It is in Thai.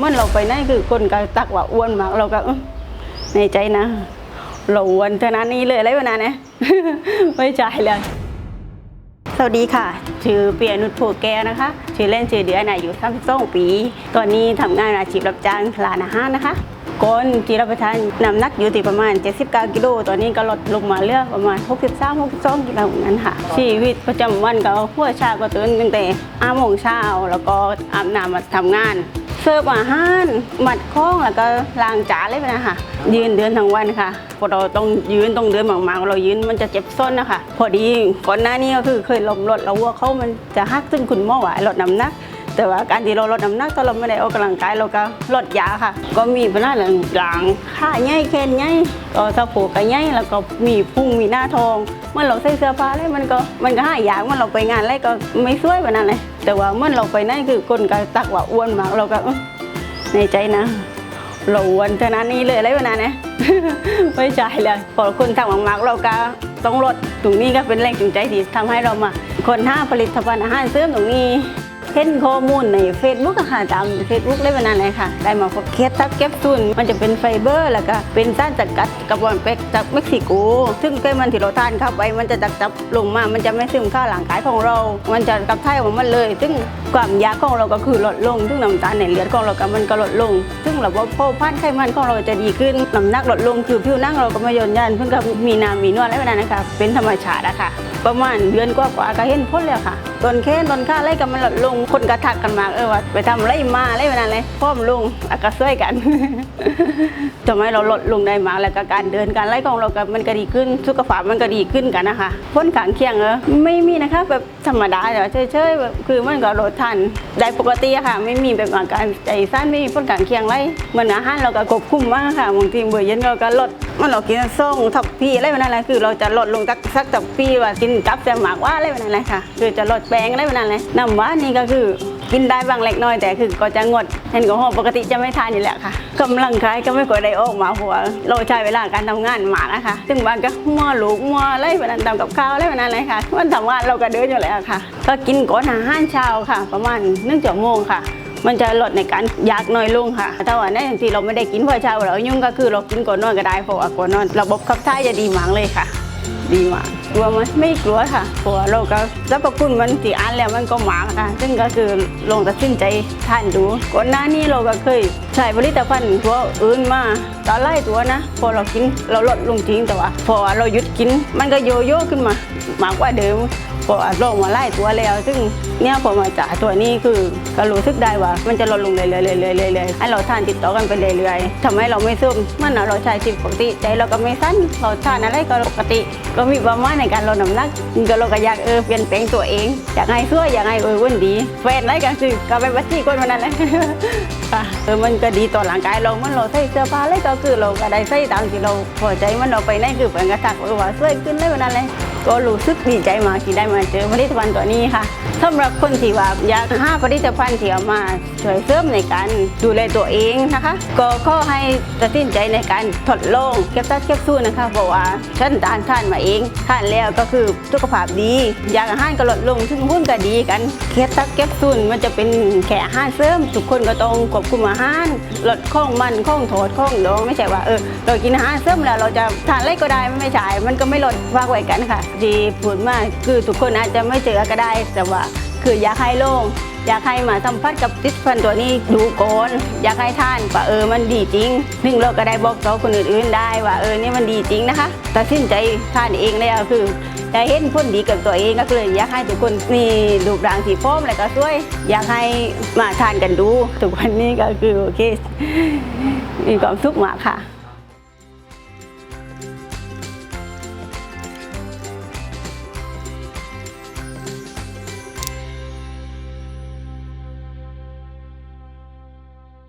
เมื่อเราไปไหนคือคนก็ตักว่าอ้วนมาก เราก็ในใจนะ เราอ้วนขนาดนี้เลยอะไรวะนะเนี่ยไม่ใช่เลยสวัสดีค่ะ ชื่อเปียนุชโพแก้วนะคะ ชื่อเล่นชื่อเดือนอายุ32ปี ตอนนี้ทำงานอาชีพรับจ้างร้านอาหารนะคะก่อนที่รับประทานน้ำหนักอยู่ที่ประมาณ 79 กิโลตอนนี้ก็ลดลงมาเหลือประมาณ 63 62กิโลนั้นค่ะ ชีวิตประจำวันก็หัวชาก็ตื่นตั้งแต่5โมงเช้าแล้วก็อาบน้ำมาทำงาน เสิร์ฟอาหารหมัดข้องแล้วก็ล้างจานเลยนะคะยืนเดินทั้งวันค่ะพอเราต้องยืนต้องเดินมากๆเรายืนมันจะเจ็บส้นนะคะพอดีก่อนหน้านี้ก็คือเคยล้มรถแล้ววัวเขามันจะหักซึ่งคุณหมอว่าลดน้ำหนักแต่ว่าการที่เราลดน้ำหนักถ้าเราไม่ได้ออกกำลังกายเราก็ลดยาค่ะ ก็มีปัญหาเรื่องหลังขาใหญ่แขนใหญ่ก็สะโพกก็ใหญ่แล้วก็มีพุงมีหน้าทองเมื่อเราใส่เสื้อผ้าแล้วมันก็มันก็หายากเมื่อเราไปงานอะไรก็ไม่สวยแบบนั้นเลย แต่ว่าเมื่อเราไปไหนคือคนก็ตักว่าอ้วนมากเราก็ในใจนะเราอ้วนขนาดนี้เลยอะไรวะนะเนี่ยไม่ใช่เลยพอคนทำมากๆเราก็ต้องลดตรงนี้ก็เป็นแรงจูงใจที่ทำให้เรามาคนห้าผลิตภัณฑ์อาหารเสริมตรงนี้ เห็นข้อมูลใน Facebook ค่ะตาม Facebook เลยวันนั้นเลยค่ะ ได้มาพบเคสทับแคปซูลมันจะเป็นไฟเบอร์ แล้วก็เป็นสารสกัดกับวันเป็กจากเม็กซิโก ซึ่งไขมันที่เราทานเข้าไปมันจะจับจับลงมา มันจะไม่ซึมเข้าหลังกายของเรา มันจะกับไถ่ของมันเลย ซึ่งความยากของเราก็คือลดลง ซึ่งน้ำตาลในเลือดของเราก็มันก็ลดลง ซึ่งเระบบเผาผลาญไขมันของเราจะดีขึ้นน้ำหนักลดลงคือผิวหนังเราก็ไม่ย่นยันเพิ่งก็มีน้ำมีนวดอะไรแบบนั้นนะคะเป็นธรรมชาติอะค่ะประมาณเดือนกว่าๆก็เห็นพ้นแล้วค่ะต้นแค่ต้นข้าอะไรก็มันลดลงคนก็ทักกันมาเออว่าไปทำอะไรมาไรแบบนั้นเลยพ่อมลงอะก็ช่วยกันทำให้เราลดลงได้มาแล้วก็การเดินการไล่ของเราก็มันก็ดีขึ้นสุขภาพมันก็ดีขึ้นกันนะคะพ้นขางเคียงเออไม่มีนะคะแบบธรรมดาแต่ว่าเฉยๆแบบคือมันก็ลดทันได้ปกติค่ะ ไม่มีแบบอาการใจสั้นไม่มีพ้นขางเคียงไรเหมือนอาหารเราก็ควบคุมมากค่ะบางทีเบื่อเย็นเราก็ลด มันเรากินส่งทับพี่อะไรแบบนั้นแหละคือเราจะลดลงสักสักทับพี่ว่ากินกับแต่หมากว่าอะไรแบบนั้นแหละค่ะ คือจะลดแป้งอะไรแบบนั้นเลยน้ำหวานี่ก็คือกินได้บางเล็กน้อยแต่คือก็จะงดแอลกอฮอล์ปกติจะไม่ทานอยู่แล้วค่ะกำลังกายก็ไม่ค่อยได้ออกมาเพราะว่าเราใช้เวลาการทำงานมานะคะ ซึ่งบางก็มัวลูกมัวอะไรแบบนั้นทำกับข้าวอะไรแบบนั้นเลยค่ะมันทำงานเราก็เดินอยู่แล้วค่ะ ก็กินก่อนอาหารเช้าค่ะ ประมาณหนึ่งชั่วโมงค่ะ มันจะลดในการอยากน้อยลงค่ะ ถ้าว่าในที่เราไม่ได้กินพอเช้าเรายุ่งก็คือเรากินก่อนนอนก็ได้เพราะว่าก่อนนอน ระบบขับถ่ายจะดีมากเลยค่ะ ดีมาก กลัวไหมไม่กลัวค่ะเพราะว่าเราก็รับประคุณมันที่อ่านแล้วมันก็หมากค่ะซึ่งก็คือลงตัดสินใจทานดูก่อนหน้านี้เราก็เคยใช้ผลิตภัณฑ์ตัวอื่นมาตอนไล่ตัวนะ พอเรากินเราลดลงจริงแต่ว่า พอเราหยุดกิน มันก็โยโย่ขึ้นมามากกว่าเดิมพอลงมาไล่ตัวแล้ว ซึ่งเนี่ยพอมาจายตัวนี้คือก็รู้สึกได้ว่า มันจะลดลงเรื่อยๆเรื่อยๆเรื่อยๆให้เราทานติดต่อกันไปเรื่อยๆทำให้เราไม่ซึมมันน่ะเราใช้ชีวิตปกติใจเราก็ไม่สั้นเราทานอะไรก็ปกติ ก็มีประมาณในการลดน้ำหนักก็เราก็อยากเออเปลี่ยนแปลงตัวเองอยากให้สวยอยากให้เออวุ่นดีแฟนไรกันสิก็ไปบัตรที่คนวันนั้นเลยเออมันก็ดีต่อร่างกายเรามันเราใส่เสื้อผ้าเลยก็คือเราก็ได้ใส่ตามที่เราพอใจมันเราไปไหนคือเปิดกระสักเออว่าสวยขึ้นเลยวันนั้นเลย ก็รู้สึกดีใจมากที่ได้มาเจอผลิตภัณฑ์ตัวนี้ค่ะสำหรับคนที่ว่าอยากหาผลิตภัณฑ์ที่เอามาช่วยเสริมในการดูแลตัวเองนะคะ ก็ขอให้ตัดสินใจในการทดลองเก็บตัดเก็บสู้นะคะเพราะว่าฉันทานทานมาเองทานแล้วก็คือสุขภาพดีอยากอาหารก็ลดลงซึ่งหุ้นก็ดีกันเก็บตัดเก็บซุนมันจะเป็นแค่อาหารเสริมทุกคนก็ต้องควบคุมอาหารลดข้องมันข้องโถดข้องดองไม่ใช่ว่าเออเรากินอาหารเสริมแล้วเราจะทานอะไรก็ได้ไม่ใช่มันก็ไม่ลดวางไว้กันค่ะที่พูดมาคือทุกคนอาจจะไม่เจอก็ได้ แต่ว่าคืออยากให้โล่งอยากให้มาสัมผัสกับติดฟันตัวนี้ดูก่อนอยากให้ท่านว่าเออมันดีจริงซึ่งเราก็ได้บอกต่อคนอื่นๆได้ว่าเออนี่มันดีจริงนะคะตัดสินใจท่านเองแล้วคือได้เห็นผลดีกับตัวเองก็เลยอยากให้ทุกคนมีรูปร่างที่พร้อมแล้วก็สวย อยากให้มาทานกันดูทุกวันนี้ก็คือโอเคมีความสุขมากค่ะ